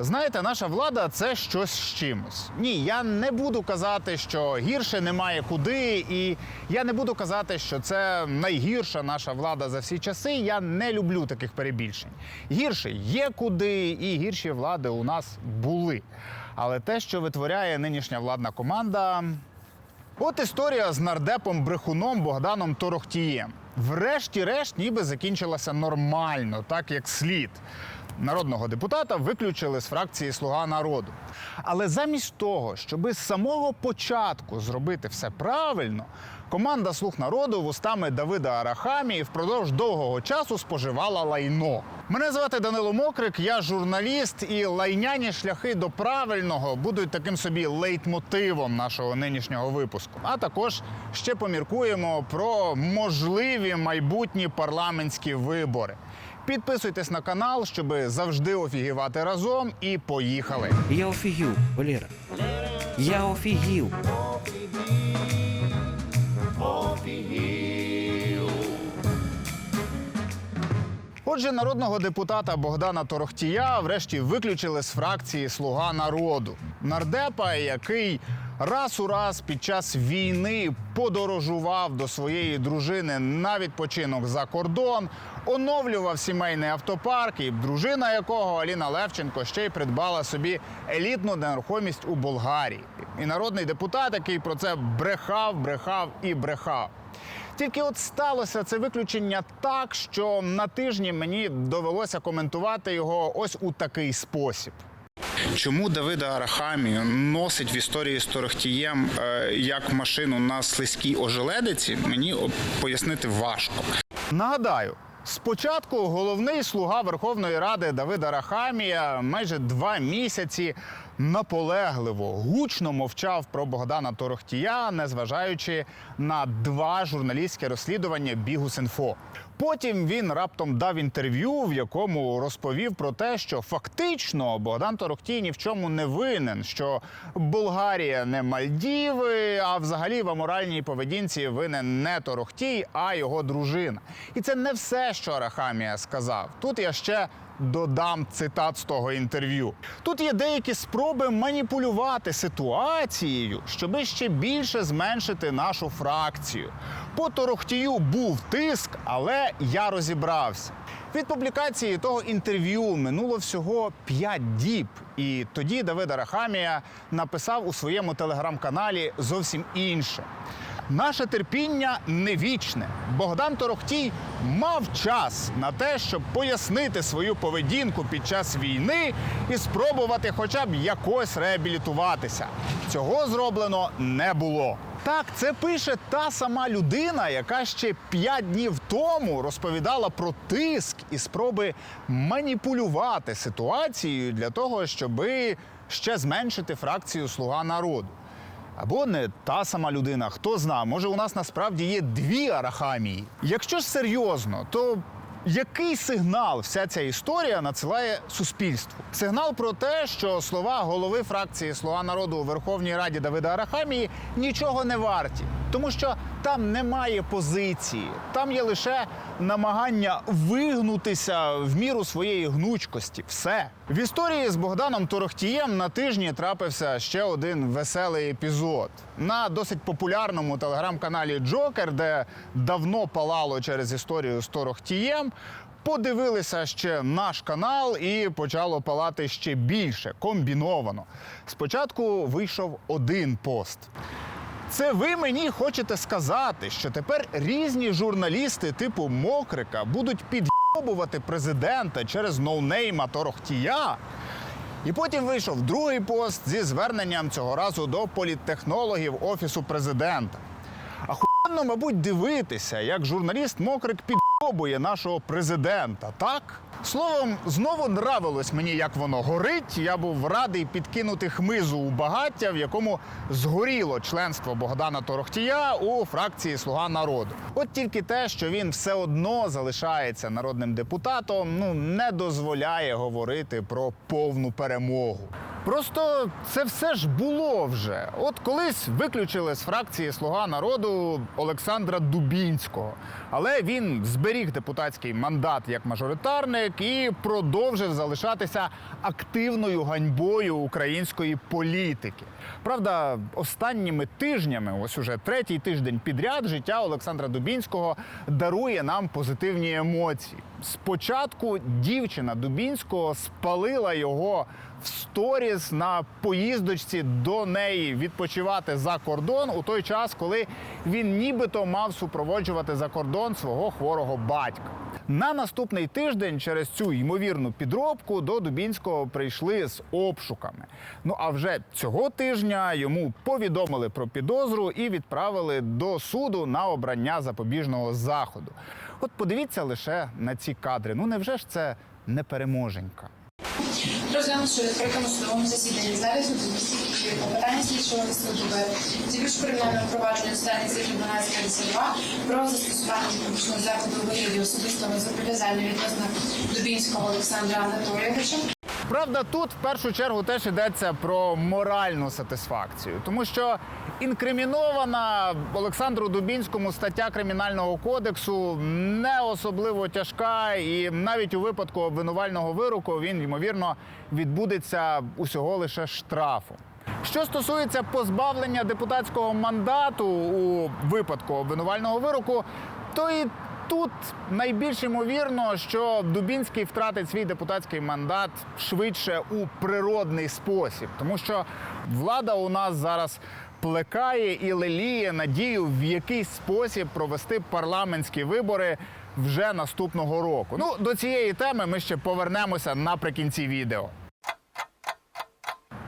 Знаєте, наша влада це щось з чимось. Ні, я не буду казати, що гірше немає куди, і я не буду казати, що це найгірша наша влада за всі часи. Я не люблю таких перебільшень. Гірше є куди, і гірші влади у нас були. Але те, що витворяє нинішня владна команда, От історія з нардепом брехуном Богданом Торохтієм. Врешті-решт, ніби закінчилася нормально, так як слід. Народного депутата виключили з фракції Слуга народу. Але замість того, щоби з самого початку зробити все правильно, команда Слуг народу вустами Давида Арахамії впродовж довгого часу споживала лайно. Мене звати Данило Мокрик, я журналіст, і лайняні шляхи до правильного будуть таким собі лейтмотивом нашого нинішнього випуску. А також ще поміркуємо про можливі майбутні парламентські вибори. Підписуйтесь на канал, щоб завжди офігівати разом. І поїхали. Я офігів, Валера. Я офігів. Отже, народного депутата Богдана Торохтія врешті виключили з фракції Слуга народу. Нардепа, який раз у раз під час війни подорожував до своєї дружини на відпочинок за кордон, оновлював сімейний автопарк, і дружина якого Аліна Левченко ще й придбала собі елітну нерухомість у Болгарії. І народний депутат, який про це брехав, брехав і брехав. Тільки от сталося це виключення так, що на тижні мені довелося коментувати його ось у такий спосіб. Чому Давида Арахамі носить в історії з Торохтієм е, як машину на слизькій ожеледиці, мені пояснити важко. Нагадаю. Спочатку головний слуга Верховної Ради Давида Рахамія майже два місяці наполегливо гучно мовчав про Богдана Торохтія, незважаючи на два журналістські розслідування Бігус.Інфо. Потім він раптом дав інтерв'ю, в якому розповів про те, що фактично Богдан Торохтій ні в чому не винен, що Болгарія не Мальдіви, а взагалі в аморальній поведінці винен не Торохтій, а його дружина. І це не все, що Арахамія сказав. Тут я ще додам цитат з того інтерв'ю. Тут є деякі спроби маніпулювати ситуацією, щоби ще більше зменшити нашу фракцію. По Торохтію був тиск, але я розібрався. Від публікації того інтерв'ю минуло всього 5 діб, і тоді Давид Арахамія написав у своєму телеграм-каналі зовсім інше. Наше терпіння не вічне. Богдан Торохтій мав час на те, щоб пояснити свою поведінку під час війни і спробувати хоча б якось реабілітуватися. Цього зроблено не було. Так, це пише та сама людина, яка ще п'ять днів тому розповідала про тиск і спроби маніпулювати ситуацією для того, щоби ще зменшити фракцію Слуга народу. Або не та сама людина, хто зна, може у нас насправді є дві арахамії. Якщо ж серйозно, то який сигнал вся ця історія надсилає суспільству? Сигнал про те, що слова голови фракції Слуга народу у Верховній Раді Давида Арахамії нічого не варті, тому що там немає позиції, там є лише намагання вигнутися в міру своєї гнучкості. Все в історії з Богданом Торохтієм на тижні трапився ще один веселий епізод на досить популярному телеграм-каналі Джокер, де давно палало через історію з Торохтієм. Подивилися ще наш канал і почало палати ще більше комбіновано. Спочатку вийшов один пост. Це ви мені хочете сказати, що тепер різні журналісти типу Мокрика будуть під'єбувати президента через ноунейма Торохтія? І потім вийшов другий пост зі зверненням цього разу до політтехнологів Офісу президента. Ахуєнно, мабуть, дивитися, як журналіст Мокрик підйобує нашого президента, так? Словом, знову нравилось мені, як воно горить. Я був радий підкинути хмизу у багаття, в якому згоріло членство Богдана Торохтія у фракції Слуга народу. От тільки те, що він все одно залишається народним депутатом, ну не дозволяє говорити про повну перемогу. Просто це все ж було вже. От колись виключили з фракції Слуга народу Олександра Дубінського, але він зберіг депутатський мандат як мажоритарник і продовжив залишатися активною ганьбою української політики. Правда, останніми тижнями, ось уже третій тиждень підряд, життя Олександра Дубінського дарує нам позитивні емоції. Спочатку дівчина Дубінського спалила його в сторіс на поїздочці до неї відпочивати за кордон у той час, коли він нібито мав супроводжувати за кордон свого хворого батька. На наступний тиждень через цю ймовірну підробку до Дубінського прийшли з обшуками. Ну а вже цього тижня йому повідомили про підозру і відправили до суду на обрання запобіжного заходу. От подивіться лише на ці кадри. Ну невже ж це не переможенька? Розглянувши у відкритому судовому засіданні зараз місті Києва питання слідчого суду зібільш кримінального провадження стані цифри 1252 про застосування публічного заходу у вигляді особистого зобов'язання відносно Дубінського Олександра Анатолійовича. Правда, тут в першу чергу теж йдеться про моральну сатисфакцію, тому що інкримінована Олександру Дубінському стаття кримінального кодексу не особливо тяжка, і навіть у випадку обвинувального вироку він ймовірно відбудеться усього лише штрафу. Що стосується позбавлення депутатського мандату у випадку обвинувального вироку, то і тут найбільш ймовірно, що Дубінський втратить свій депутатський мандат швидше у природний спосіб, тому що влада у нас зараз плекає і леліє надію в якийсь спосіб провести парламентські вибори вже наступного року. Ну до цієї теми ми ще повернемося наприкінці відео.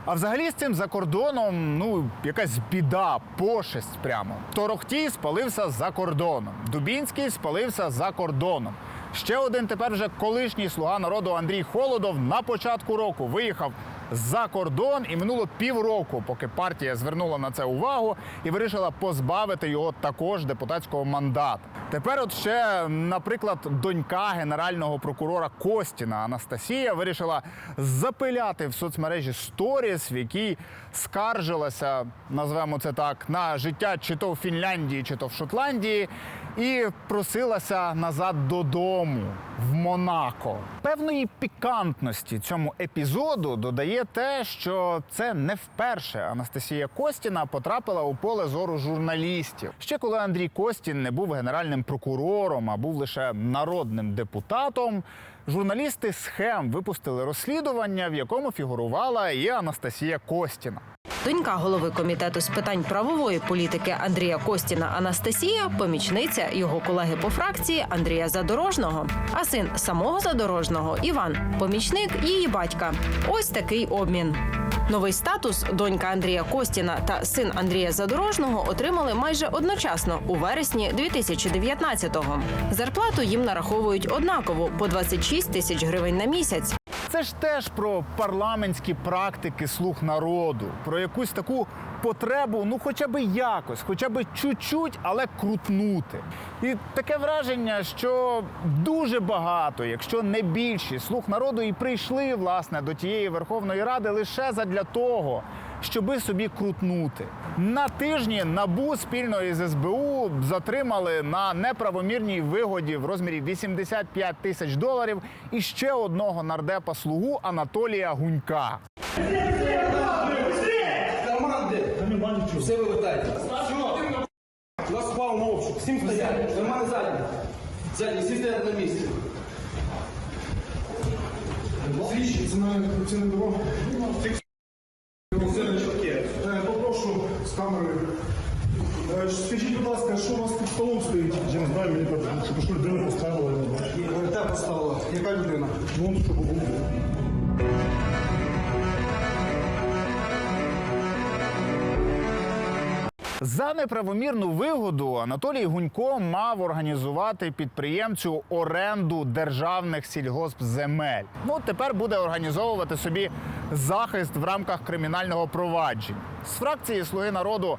А взагалі з цим за кордоном, ну, якась біда, пошесть прямо. Торохтій спалився за кордоном. Дубінський спалився за кордоном. Ще один тепер вже колишній слуга народу Андрій Холодов на початку року виїхав за кордон і минуло півроку, поки партія звернула на це увагу і вирішила позбавити його також депутатського мандату. Тепер, от ще, наприклад, донька генерального прокурора Костіна Анастасія вирішила запиляти в соцмережі сторіс, в якій скаржилася, назвемо це так, на життя чи то в Фінляндії, чи то в Шотландії, і просилася назад додому в Монако. Певної пікантності цьому епізоду додає те, що це не вперше Анастасія Костіна потрапила у поле зору журналістів. Ще коли Андрій Костін не був генеральним прокурором, а був лише народним депутатом. Журналісти схем випустили розслідування, в якому фігурувала і Анастасія Костіна. Донька голови комітету з питань правової політики Андрія Костіна Анастасія, помічниця його колеги по фракції Андрія Задорожного. А син самого Задорожного Іван, помічник її батька. Ось такий обмін. Новий статус донька Андрія Костіна та син Андрія Задорожного отримали майже одночасно у вересні 2019-го. Зарплату їм нараховують однаково по 26 тисяч гривень на місяць. Це ж теж про парламентські практики слуг народу, про якусь таку потребу, ну хоча б якось, хоча б чуть-чуть, але крутнути. І таке враження, що дуже багато, якщо не більшість слуг народу, і прийшли власне до тієї Верховної Ради лише задля того. Щоби собі крутнути на тижні набу спільно із СБУ затримали на неправомірній вигоді в розмірі 85 тисяч доларів і ще одного нардепа слугу Анатолія Гунька. Команди! Все вивертайте. У нас впав на обшук. Всім стоять. Кармани задні. Задні, всі стоять на місці. Слідчі, це на дорога. Е, Попрошу з камери. Е, Скажіть, будь ласка, що у вас під столом стоїть? Я не знаю, мені що пішло людину поставили. Де поставила? Яка людина? Ну, щоб побуде. За неправомірну вигоду Анатолій Гунько мав організувати підприємцю оренду державних сільгоспземель. Ну тепер буде організовувати собі захист в рамках кримінального провадження. З фракції Слуги народу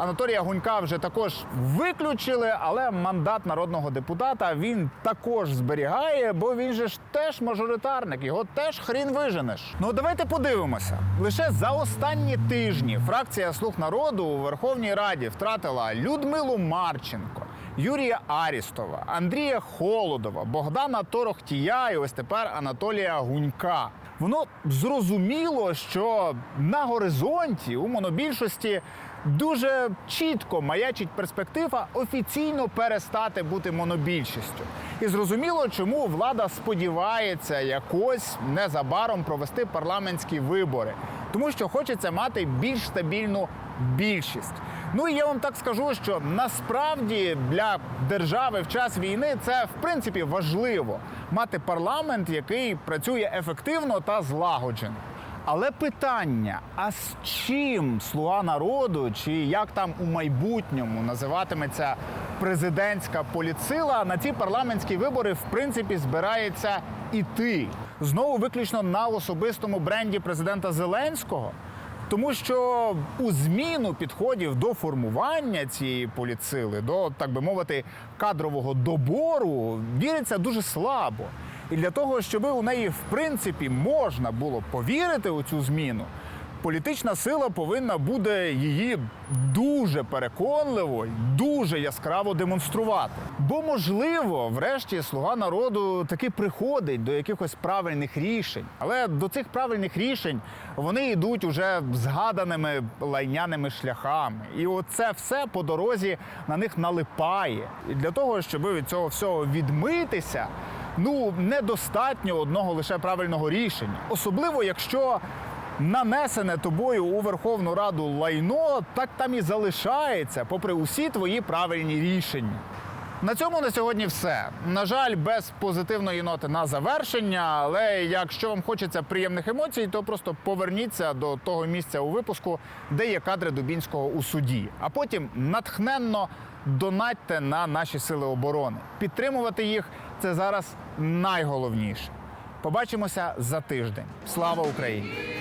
Анатолія Гунька вже також виключили, але мандат народного депутата він також зберігає, бо він же ж теж мажоритарник, його теж хрін виженеш. Ну давайте подивимося. Лише за останні тижні фракція Слуг народу у Верховній Раді втратила Людмилу Марченко. Юрія Арістова, Андрія Холодова, Богдана Торохтія і ось тепер Анатолія Гунька. Воно зрозуміло, що на горизонті у монобільшості дуже чітко маячить перспектива офіційно перестати бути монобільшістю. І зрозуміло, чому влада сподівається якось незабаром провести парламентські вибори, тому що хочеться мати більш стабільну більшість. Ну і я вам так скажу, що насправді для держави в час війни це в принципі важливо мати парламент, який працює ефективно та злагоджено. Але питання: а з чим слуга народу, чи як там у майбутньому називатиметься президентська політсила, на ці парламентські вибори в принципі збирається іти знову виключно на особистому бренді президента Зеленського? Тому що у зміну підходів до формування цієї політсили, до так би мовити, кадрового добору віриться дуже слабо. І для того, щоб у неї в принципі можна було повірити у цю зміну, політична сила повинна буде її дуже переконливо, й дуже яскраво демонструвати. Бо, можливо, врешті слуга народу таки приходить до якихось правильних рішень, але до цих правильних рішень вони йдуть уже згаданими лайняними шляхами. І оце все по дорозі на них налипає. І для того, щоб від цього всього відмитися. Ну, недостатньо одного лише правильного рішення, особливо якщо нанесене тобою у Верховну Раду лайно так там і залишається, попри усі твої правильні рішення. На цьому на сьогодні все. На жаль, без позитивної ноти на завершення. Але якщо вам хочеться приємних емоцій, то просто поверніться до того місця у випуску, де є кадри Дубінського у суді. А потім натхненно донатьте на наші сили оборони. Підтримувати їх це зараз найголовніше. Побачимося за тиждень. Слава Україні!